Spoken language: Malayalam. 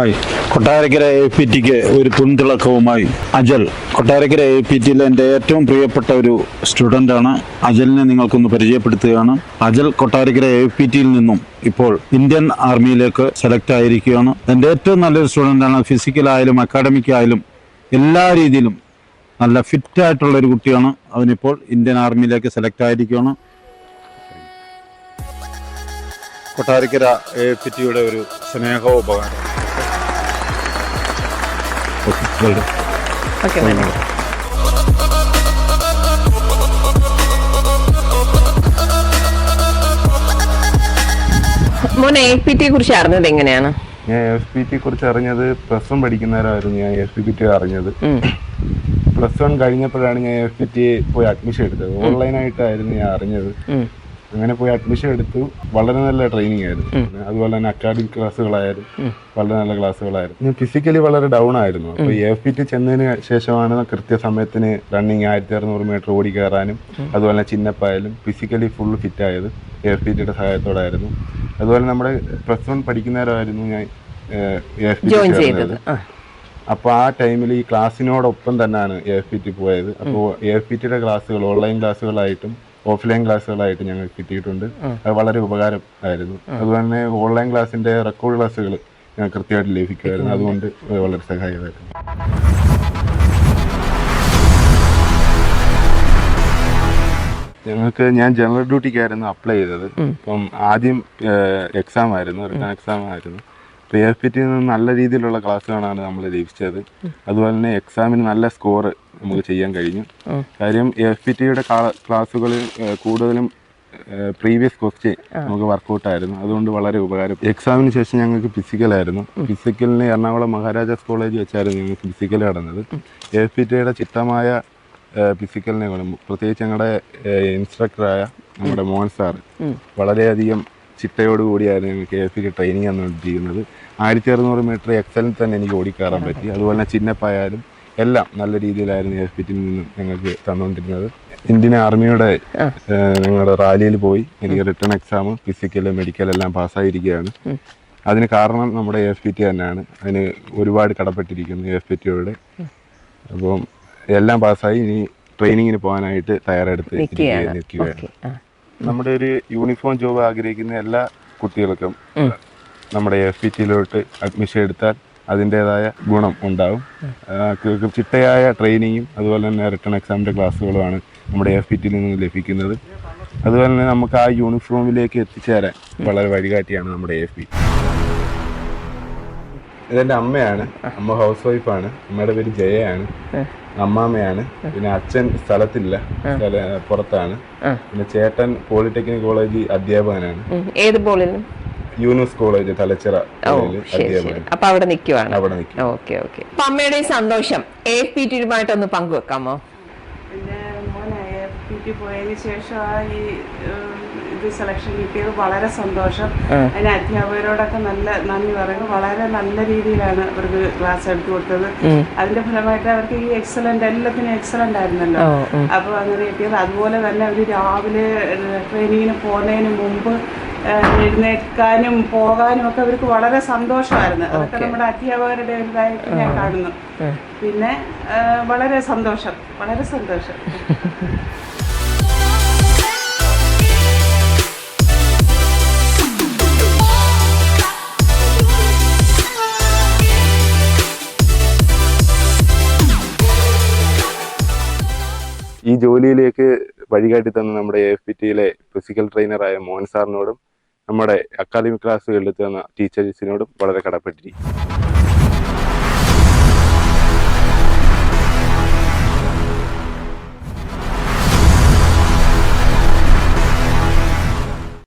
ഹായ്. കൊട്ടാരക്കര എ പി ടിക്ക് ഒരു തുൻതിളക്കവുമായി അജൽ. കൊട്ടാരക്കര എ പി ടിയിലെ എന്റെ ഏറ്റവും പ്രിയപ്പെട്ട ഒരു സ്റ്റുഡന്റാണ്. അജലിനെ നിങ്ങൾക്കൊന്ന് പരിചയപ്പെടുത്തുകയാണ്. അജൽ കൊട്ടാരക്കര എ പി ടിയിൽ നിന്നും ഇപ്പോൾ ഇന്ത്യൻ ആർമിയിലേക്ക് സെലക്ട് ആയിരിക്കുകയാണ്. എന്റെ ഏറ്റവും നല്ലൊരു സ്റ്റുഡന്റാണ്. ഫിസിക്കലായാലും അക്കാഡമിക് ആയാലും എല്ലാ രീതിയിലും നല്ല ഫിറ്റ് ആയിട്ടുള്ള ഒരു കുട്ടിയാണ്. അവനിപ്പോൾ ഇന്ത്യൻ ആർമിയിലേക്ക് സെലക്ട് ആയിരിക്കുകയാണ്. കൊട്ടാരക്കര എ പി ടിയുടെ ഒരു സ്നേഹോപകാരം. വെൽഡൺ ഓക്കെ മോനെ എ പി ടിയെ കുറിച്ച് അറിഞ്ഞത് എങ്ങനെയാണ്? ഞാൻ എഫ് പി ടി കുറിച്ച് അറിഞ്ഞത് പ്ലസ് വൺ പഠിക്കുന്നവരായിരുന്നു ഞാൻ എഫ് പി ടി അറിഞ്ഞത്. പ്ലസ് വൺ കഴിഞ്ഞപ്പോഴാണ് ഞാൻ എഫ് പി ടി പോയി അഡ്മിഷൻ എടുത്തത്. ഓൺലൈനായിട്ടായിരുന്നു ഞാൻ അറിഞ്ഞത്. അങ്ങനെ പോയി അഡ്മിഷൻ എടുത്തു. വളരെ നല്ല ട്രെയിനിങ് ആയിരുന്നു. അതുപോലെ തന്നെ അക്കാഡമിക് ക്ലാസ്സുകളായാലും വളരെ നല്ല ക്ലാസ്സുകളായിരുന്നു ഞാൻ ഫിസിക്കലി വളരെ ഡൗൺ ആയിരുന്നു. അപ്പോൾ എഫ് പി ടി ചെന്നതിന് ശേഷമാണ് കൃത്യസമയത്തിന് റണ്ണിങ് ആയിരത്തി അറുന്നൂറ് മീറ്റർ ഓടി കയറാനും അതുപോലെ തന്നെ ചിന്നപ്പായാലും ഫിസിക്കലി ഫുൾ ഫിറ്റ് ആയത് എഫ് പി ടിയുടെ സഹായത്തോടായിരുന്നു. അതുപോലെ നമ്മുടെ പ്ലസ് വൺ പഠിക്കുന്നവരായിരുന്നു ഞാൻ എഫ് പി ജോയിൻ ടി ആ. അപ്പോൾ ആ ടൈമിൽ ഈ ക്ലാസ്സിനോടൊപ്പം തന്നെയാണ് എ എഫ് പി ടി പോയത്. അപ്പോൾ എ എഫ് പി ടിയുടെ ക്ലാസ്സുകൾ ഓൺലൈൻ ക്ലാസ്സുകളായിട്ടും ഓഫ്ലൈൻ ക്ലാസ്സുകളായിട്ട് ഞങ്ങൾ കിട്ടിയിട്ടുണ്ട്. അത് വളരെ ഉപകാരം ആയിരുന്നു അതുപോലെ തന്നെ ഓൺലൈൻ ക്ലാസ്സിന്റെ റെക്കോർഡ് ക്ലാസ്സുകൾ കൃത്യമായിട്ട് ലഭിക്കുമായിരുന്നു. അതുകൊണ്ട് വളരെ സഹായമായിരുന്നു ഞങ്ങൾക്ക് ഞാൻ ജനറൽ ഡ്യൂട്ടിക്കായിരുന്നു അപ്ലൈ ചെയ്തത്. അപ്പം ആദ്യം എക്സാം ആയിരുന്നു റിട്ടേൺ എക്സാം ആയിരുന്നു. പി എഫ് പി ടി നിന്ന് നല്ല രീതിയിലുള്ള ക്ലാസ്സുകളാണ് നമ്മൾ ലഭിച്ചത്. അതുപോലെ തന്നെ എക്സാമിന് നല്ല സ്കോർ നമുക്ക് ചെയ്യാൻ കഴിഞ്ഞു. കാര്യം എഫ് പി ടിയുടെ ക്ലാസ്സുകൾ കൂടുതലും പ്രീവിയസ് ക്വസ്റ്റ്യൻ നമുക്ക് വർക്കൗട്ട് ആയിരുന്നു. അതുകൊണ്ട് വളരെ ഉപകാരം. എക്സാമിന് ശേഷം ഞങ്ങൾക്ക് ഫിസിക്കലായിരുന്നു ഫിസിക്കലിന് എറണാകുളം മഹാരാജാസ് കോളേജ് വെച്ചായിരുന്നു ഞങ്ങൾക്ക് ഫിസിക്കൽ നടന്നത്. എഫ് പി ടിയുടെ ചിട്ടമായ ഫിസിക്കലിനെ വേണം പ്രത്യേകിച്ച് ഞങ്ങളുടെ ഇൻസ്ട്രക്ടറായ നമ്മുടെ മോഹൻ സാർ വളരെയധികം ചിട്ടയോട് കൂടിയായിരുന്നു ഞങ്ങൾക്ക് പി ടി ട്രെയിനിങ് തന്നുകൊണ്ടിരിക്കുന്നത്. ആയിരത്തി അറുന്നൂറ് മീറ്റർ എക്സലിൽ തന്നെ എനിക്ക് ഓടിക്കയറാൻ പറ്റി. അതുപോലെ തന്നെ ചിന്നപ്പായാലും എല്ലാം നല്ല രീതിയിലായിരുന്നു എഫ് പി നിന്നും ഞങ്ങൾക്ക് തന്നുകൊണ്ടിരുന്നത് ഇന്ത്യൻ ആർമിയുടെ ഞങ്ങളുടെ റാലിയിൽ പോയി. എനിക്ക് റിട്ടേൺ എക്സാം ഫിസിക്കൽ മെഡിക്കൽ എല്ലാം പാസ്സായിരിക്കുകയാണ്. അതിന് കാരണം നമ്മുടെ എഫ് പി ടി തന്നെയാണ്. അതിന് ഒരുപാട് കടപ്പെട്ടിരിക്കുന്നു എഫ് പി ടിയോട് അപ്പം എല്ലാം പാസ്സായി. ഇനി ട്രെയിനിങ്ങിന് പോകാനായിട്ട് തയ്യാറെടുത്ത് നിൽക്കുകയാണ്. നമ്മുടെ ഒരു യൂണിഫോം ജോബ് ആഗ്രഹിക്കുന്ന എല്ലാ കുട്ടികൾക്കും നമ്മുടെ എഫ് പി ടിയിലോട്ട് അഡ്മിഷൻ എടുത്താൽ അതിന്റെതായ ഗുണം ഉണ്ടാവും. ചിട്ടയായ ട്രെയിനിങ്ങും അതുപോലെ തന്നെ റിട്ടേൺ എക്സാമിന്റെ ക്ലാസ്സുകളുമാണ് നമ്മുടെ എഫ് ഇറ്റിൽ നിന്ന് ലഭിക്കുന്നത്. അതുപോലെ തന്നെ നമുക്ക് ആ യൂണിഫോമിലേക്ക് എത്തിച്ചേരാൻ വളരെ വഴികാട്ടിയാണ് നമ്മുടെ എഫ് പി ഇതെന്റെ അമ്മയാണ്. അമ്മ ഹൗസ് വൈഫാണ്. അമ്മയുടെ പേര് ജയയാണ്. അമ്മാമ്മയാണ്. പിന്നെ അച്ഛൻ സ്ഥലത്തില്ല. സ്ഥല പുറത്താണ്. പിന്നെ ചേട്ടൻ പോളിടെക്നിക് കോളേജ് അധ്യാപകനാണ്. ഏത് ബോളിലും യൂനുസ് കോളേജ് തലച്ചിറ അപ്പൊ അവിടെ നിൽക്കുവാണ് അവിടെ നിൽക്കും. Okay okay. അപ്പൊ അമ്മയുടെ സന്തോഷം എ പി ടിയുമായിട്ടൊന്ന് പങ്കുവെക്കാമോ? പിന്നെ മോനെ പി ടി പോയതിന് ശേഷം ആ ഈ ഇത് സെലക്ഷൻ കിട്ടിയത് വളരെ സന്തോഷം. അതിന് അധ്യാപകരോടൊക്കെ നല്ല നന്ദി പറയുന്നു. വളരെ നല്ല രീതിയിലാണ് അവർക്ക് ക്ലാസ് എടുത്തു കൊടുത്തത്. അതിന്റെ ഫലമായിട്ട് അവർക്ക് ഈ എക്സലന്റ് എല്ലാത്തിനും എക്സലന്റ് ആയിരുന്നല്ലോ. അപ്പോൾ അങ്ങനെ കിട്ടിയത്. അതുപോലെ തന്നെ അവർ രാവിലെ ട്രെയിനിങ്ങിന് പോകുന്നതിന് മുമ്പ് എഴുന്നേൽക്കാനും പോകാനും ഒക്കെ അവർക്ക് വളരെ സന്തോഷമായിരുന്നു. അതൊക്കെ നമ്മുടെ അധ്യാപകരുടെ ഒരു ഇതായിട്ട് ഞാൻ കാണുന്നു. പിന്നെ വളരെ സന്തോഷം. വളരെ സന്തോഷം. ഈ ജോലിയിലേക്ക് വഴികാട്ടി തന്ന നമ്മുടെ എഫ് പി ടിയിലെ ഫിസിക്കൽ ട്രെയിനറായ മോഹൻ സാറിനോടും നമ്മുടെ അക്കാദമിക് ക്ലാസ്സുകളിൽ തന്ന ടീച്ചേഴ്സിനോടും വളരെ കടപ്പെട്ടിരിക്കും